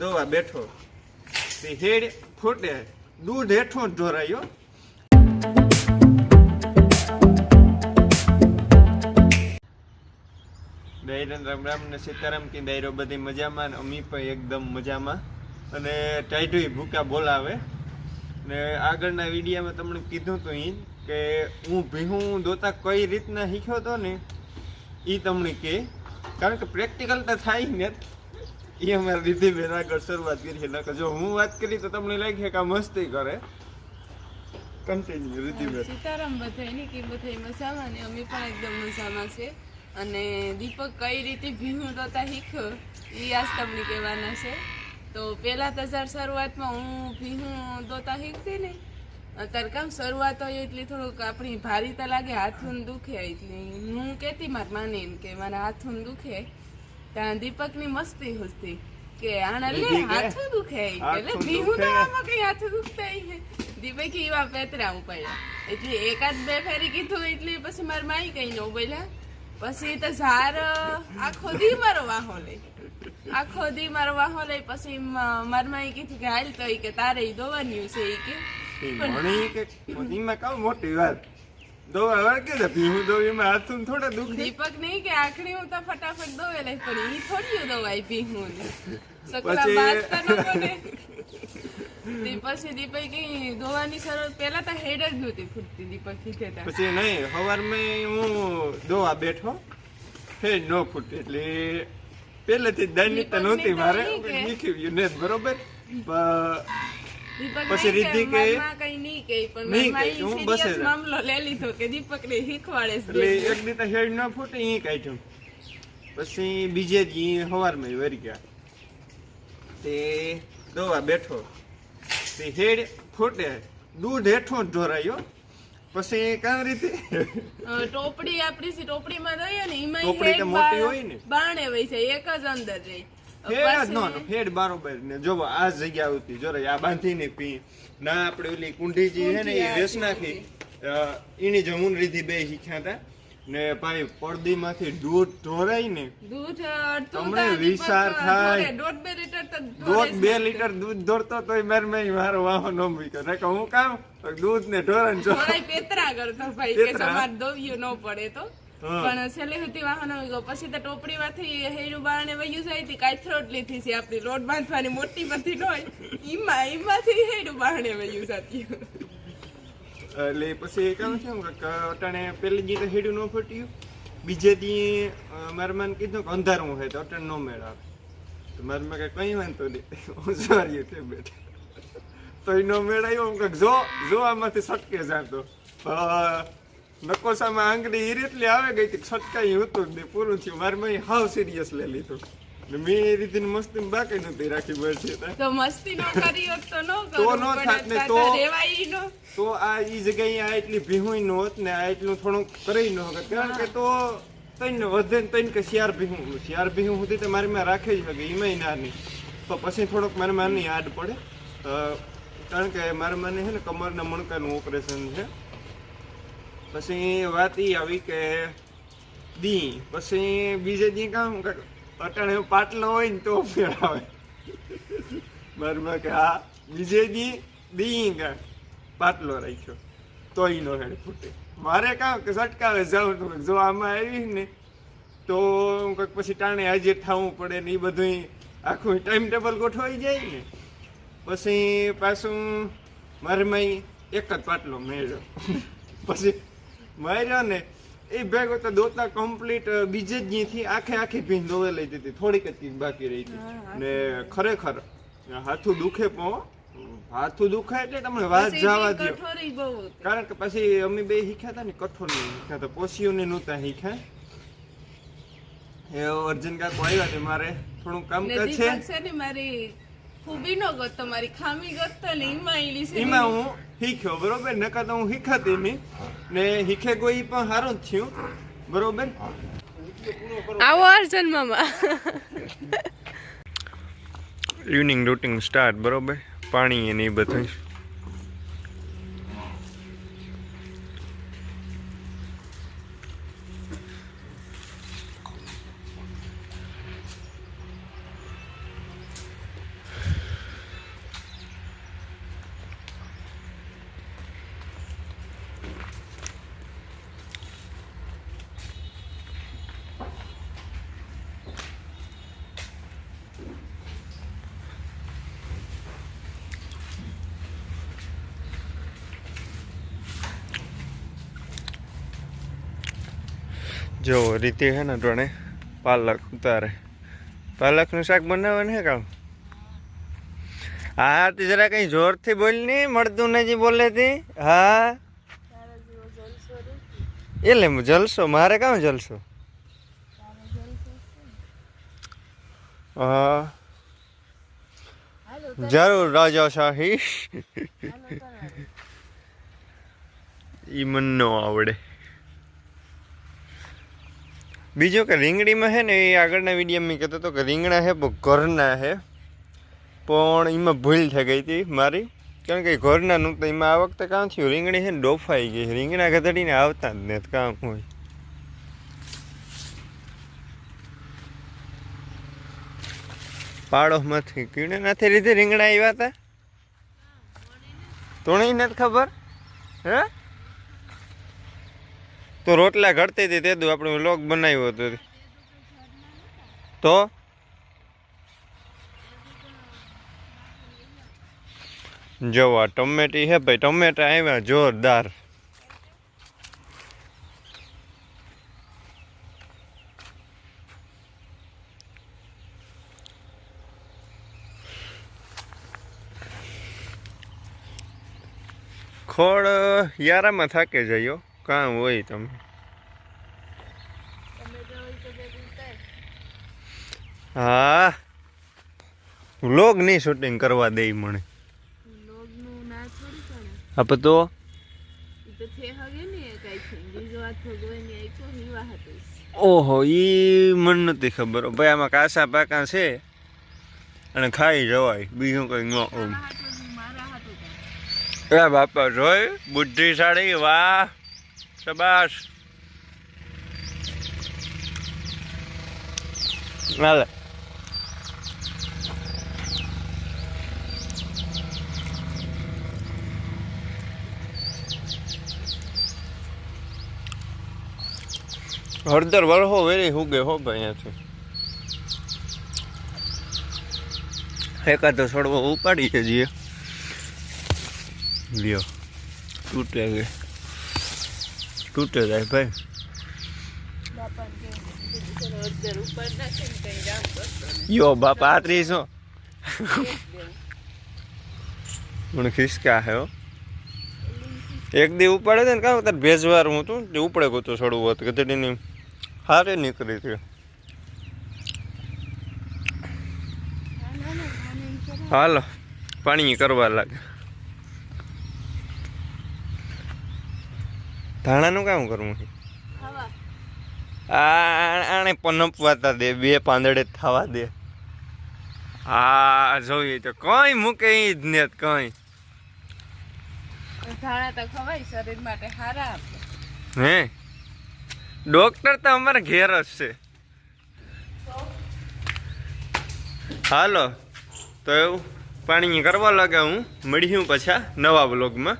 દોવા બેઠો. હેડ ફૂટે. દૂધ હેઠો ઢોરાયો દૈરન રામ રામ ને સીતારામ કે દાયરો બધી મજામાં ને અમી પણ એકદમ મજામાં. અને ટાઈટુય ભૂકા બોલાવે. ને આગળના વિડીયામાં તમને કીધું તું ઈ કે હું ભીહું દોતા કઈ રીતના શીખ્યો તો ને એ તમને કે કારણ કે પ્રેક્ટિકલ તો થાય ને. એ અમારે દીદીબેન આગળ શરૂઆત કરી છે નકર જો હું વાત કરી તો તમને લાગે કે આ મસ્તી કરે. કન્ટિન્યુ રીતિબેન સીતારામ બધાય કે બધાય મજામાં ને અમે પણ એકદમ મજામાં છે. અને દીપક કઈ રીતે ભીનું દોતા શીખ્યો, એ આજ તમને કહેવાના છે. તો પહેલાં તો સર શરૂઆતમાં હું ભીનું દોતા શીખતી ને, અત્યારે કામ શરૂઆત હોય એટલે થોડુંક આપણી ભારી તો લાગે હાથું દુખે એટલે. હું કહેતી, માર માને એમ કે મારા હાથું દુખે. ત્યાં દીપકની મસ્તી હુસતી કે આને લે હાથું દુખે એટલે બીહું તો આમાં કઈ હાથું દુખતા હે દીપક એવા પેતરા ઉપાડ્યા. એટલે એકાદ બે ફેરી કીધું એટલે પછી મારી માઈ કઈ ન બોલ્યા પછી તો ઝાર આખો દી મારો વાહો લે આખો દી મારો વાહો લે પછી માર માઈ કીધું કે હાલ તો કે તારે દોવાનું છે કે. એ ભણી કે એમાં મોટી વાત. દો એમાં હાથું થોડા દુખે દીપક નહીં કે હું તો ફટાફટ લઈ ઈ થોડી સકલા દીપક દોવાની પહેલા તો હેડ જ નહોતી ફૂટતી દીપક કીધે તા પછી નહીં સવારમાં હું દોવા બેઠો હેડ નો ફૂટે. એટલે પહેલેથી દાનિતા નહોતી મારે ગયું ને બરોબર? પછી નહીં કે કઈ નહીં કે પણ હું બસે જ. મામલો લઈ લીધો કે દીપક ને શીખવાડે એટલે એક દીતા હેડ ન ફૂટે ઈ કાઢ્યું. પછી બીજે દી સવારમાં વરી ગયા. તે દોવા બેઠો. તે હેડ ફૂટે દૂધ હેઠો જ ઢોરાયો. પછી કાં રીતે? ટોપડી આપડી સી ટોપડીમાં રહીએ ને એમાં ટોપડી તો મોટી હોય ને. બાણે વહી જાય એક જ અંદર રહી. ફેડ જ નો ફેડ બારોબર ને જો આ જગ્યા આવતી જો આ બાંધીને પી. ના આપણે ઓલી કુંડી છે ને એ વેસ નાખી એની જમૂન રીધી બે શીખ્યા હતા ને ભાઈ પડદીમાંથી દૂધ ઢોરાય ને દૂધ તમને તો વિચાર થાય. દોઢ બે લીટર દોઢ બે લીટર દૂધ દોડતો તોય મારે મેં મારો વાહો ન મૂક્યો. ને હું કામ? દૂધ ને ઢોરણ જો. પેતરા કરતો ભાઈ કે સમાર દોવ્યું ન પડે તો. હા. પણ છેલ્લી સુધી વાહન આવી ગયો પછી તો ટોપડી માંથી હેરું બારણે વયું જાય હતી કાથરોટ લીધી છે આપણી લોટ બાંધવાની મોટી બધી હોય ઈમાં ઈમાંથી હેરું બારણે વયું જતી. એટલે પછી કેમ છે અટાણે પેલી તો હેડું ન ફૂટ્યું. બીજે દી અ, મારા મને કીધું કે અંધારું હોય તો અટાણે નો મેળ આવે તો મારા માં કઈ વાંધો નહીં. હું સોરી છે બેઠા. તો એ નો મેળ આવ્યો હું કંઈક જો જો આમાંથી સટકે જાતો. નકોસામાં આંગળી એ રીતલી આવે ગઈ હતી છટકાઈ હતું નહીં પૂરું થયું. મારે મેં હાવ સિરિયસ લઈ લીધું. ને મેં એ રીતે મસ્તી બાકી નથી રાખી બસ તો. મસ્તી નો કરી તો ન તો નો થાત ને તો- રેવાઈ નો. તો આ ઈ જગ્યાએ આ એટલી ભીહું નો હોત ને આ એટલું થોડુંક કરી ન હોત. કારણ કે તો તૈન વધે ને તૈન કે શિયાર ભીહું શિયાર ભીહું સુધી તો મારી માં રાખે જ શકે એમાંય ના નહીં. તો પછી થોડોક મારે માની આડ પડે. કારણ કે મારા મને છે ને કમરના મણકાનું ઓપરેશન છે. પછી વાત એ આવી કે દી, પછી બીજે દી કામ અટાણે પાટલો હોય ને તો ફેરાવે. મારી કે હા, બીજે દી દી પાટલો રાખ્યો. તો ઈ નો હેડ ફૂટે. મારે કામ કે સટકાવે જાઉં તો જો આમાં આવી ને તો કંઈક પછી ટાણે હાજર થવું પડે ને એ બધું આખું ટાઈમ ટેબલ ગોઠવાઈ જાય ને. પછી પાછું મારે એક જ પાટલો મેળ્યો. પછી માર્યો ને એ ભેગો તો દોતા કમ્પ્લીટ બીજે જ થી આખે આખી ભીંજ દોવે લઈ દીધી થોડીક જ બાકી રહી હતી. ને ખરેખર હાથું દુખે પણ હાથું દુખાય એટલે તમને વાત જવા દો. કારણ કે પછી અમે બે શીખ્યા હતા ને કઠોર નહીં શીખ્યા હતા. પોસીઓને નહોતા શીખ્યા. એ અર્જુન કાકો આવ્યા મારે થોડું કામ છે. મારી ખૂબી નો ગત તમારી ખામી ગતો ને ઈમાં ઈ લીસે એમાં હું શીખ્યો બરોબર? નકર તો હું શીખાતી મી ને શીખે કોઈ પણ સારું જ થયું. બરોબર? આવો અર્જુન મામા. ઇવનિંગ રૂટિંગ સ્ટાર્ટ બરોબર? પાણી અને એ બધું. જો, રીતે છે ને ડોણે પાલક ઉતારે. પાલકનું શાક બનાવવાનું છે કામ? હા, તે જરા કઈ જોરથી બોલ નહીં મળતું નથી બોલે તી હા? એટલે હું જલસો, મારે કામ જલસો? હા. જરૂર રાજા શાહી ઈ મન ન આવડે. બીજું કે રીંગણીમાં છે ને એ આગળના વિડીયોમાં મેં કહેતો હતો કે રીંગણા છે ઘરના છે. પણ એમાં ભૂલ થઈ ગઈ હતી મારી. કારણ કે ઘરના નું તો એમાં આ વખતે કામ થયું. રીંગણી છે ને ડોફાઈ ગઈ. રીંગણા ગધડીને આવતા જ નથી કામ હોય પાડોમાંથી કીડે નથી લીધે રીંગણા આવ્યા હતા તોણી નથી ખબર? હે? તો રોટલા ઘડતી હતી, તે દું આપણે વ્લોગ બનાવ્યો હતો. તો? જો ટમેટી હે ભાઈ, ટમેટા આવ્યા જોરદાર. ખોળ યારામાં થાકે જયો કાં હોય તમે. હા. વ્લોગ નહીં શૂટિંગ કરવા દે મને. આપણે તો? ઓહો ઈ મને નથી ખબર. ભાઈ આમાં કાસા પાકા છે અને ખાઈ જવાય. બીજું કંઈ ન. એ બાપા જોઈ બુદ્ધિશાળી વાહ. શબાશ હાલે હળદર વરહો વેરી હુગે હો ભાઈ અહીંયાથી એકાદો છોડવો ઉપાડી છે જીએ લ્યો તૂટે ગઈ રામ જાય ભાઈ. યો બાપા, આ ત્રીસો. મને ખિસકા હે એક દી ઉપાડે છે ને કાં? તાર ભેજવાર હું તું તે ઉપડે ગયો તો છોડવું હોત તેની હારે નીકળી હતી. હાલો, પાણી કરવા લાગે. ધાણાનું કામ કરવું છે? ખાવા. આ આને પનપવાતા દે બે પાંદડે થવા દે. હા જોઈએ તો કઈ મૂકે ઈ જ ને કઈ. ધાણા તો ખવાય શરીર માટે સારા હે? ડોક્ટર તો અમારા ઘેર જ છે. હાલો તો એવું પાણી કરવા લાગે હું. મળ્યું પાછા નવા બ્લોગમાં